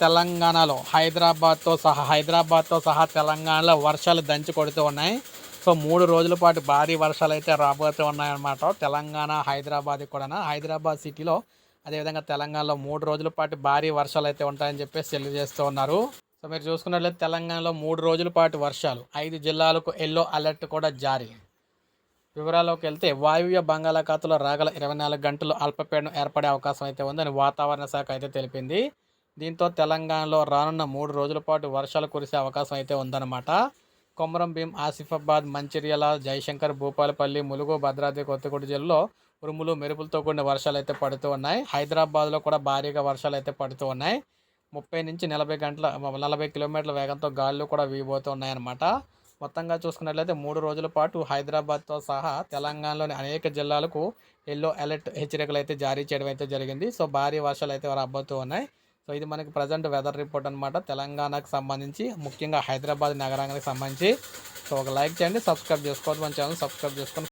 తెలంగాణలో హైదరాబాద్తో సహా హైదరాబాద్తో సహా తెలంగాణలో వర్షాలు దంచి కొడుతూ ఉన్నాయి. సో మూడు రోజుల పాటు భారీ వర్షాలు అయితే రాబోతూ ఉన్నాయన్నమాట. తెలంగాణ హైదరాబాద్ కూడా హైదరాబాద్ సిటీలో అదేవిధంగా తెలంగాణలో మూడు రోజుల పాటు భారీ వర్షాలు అయితే ఉంటాయని చెప్పేసి తెలియజేస్తూ ఉన్నారు. సో మీరు చూసుకున్నట్లయితే తెలంగాణలో మూడు రోజుల పాటు వర్షాలు. ఐదు జిల్లాలకు ఎల్లో అలర్ట్ కూడా జారీ. వివరాల్లోకి వెళ్తే వాయువ్య బంగాళాఖాతంలో రాగల ఇరవై నాలుగు గంటలు అల్పపీడనం ఏర్పడే అవకాశం అయితే ఉందని వాతావరణ శాఖ అయితే తెలిపింది. దీంతో తెలంగాణలో రానున్న మూడు రోజుల పాటు వర్షాలు కురిసే అవకాశం అయితే ఉందన్నమాట. కొమరం భీం ఆసిఫాబాద్ మంచిర్యాల జయశంకర్ భూపాలపల్లి ములుగు భద్రాద్రి కొత్తగూడ జిల్లాలో ఉరుములు మెరుపులతో కూడిన వర్షాలు అయితే పడుతూ ఉన్నాయి. హైదరాబాద్లో కూడా భారీగా వర్షాలు అయితే పడుతూ ఉన్నాయి. ముప్పై నుంచి నలభై గంటల నలభై కిలోమీటర్ల వేగంతో గాలులు కూడా వీయబోతూ ఉన్నాయన్నమాట మొత్తంగా చూసుకున్నట్లయితే మూడు రోజుల పాటు హైదరాబాద్తో సహా తెలంగాణలోని అనేక జిల్లాలకు ఎల్లో అలర్ట్ హెచ్చరికలు అయితే జారీ చేయడం అయితే జరిగింది. సో భారీ వర్షాలు అయితే రాబోతూ ఉన్నాయి. సో ఇది మనకి ప్రజెంట్ వెదర్ రిపోర్ట్ అనమాట తెలంగాణకు సంబంధించి ముఖ్యంగా హైదరాబాద్ నగరానికి సంబంధించి. సో ఒక లైక్ చేయండి సబ్స్క్రైబ్ చేసుకోవద్దు మన ఛానల్ సబ్స్క్రైబ్ చేసుకొని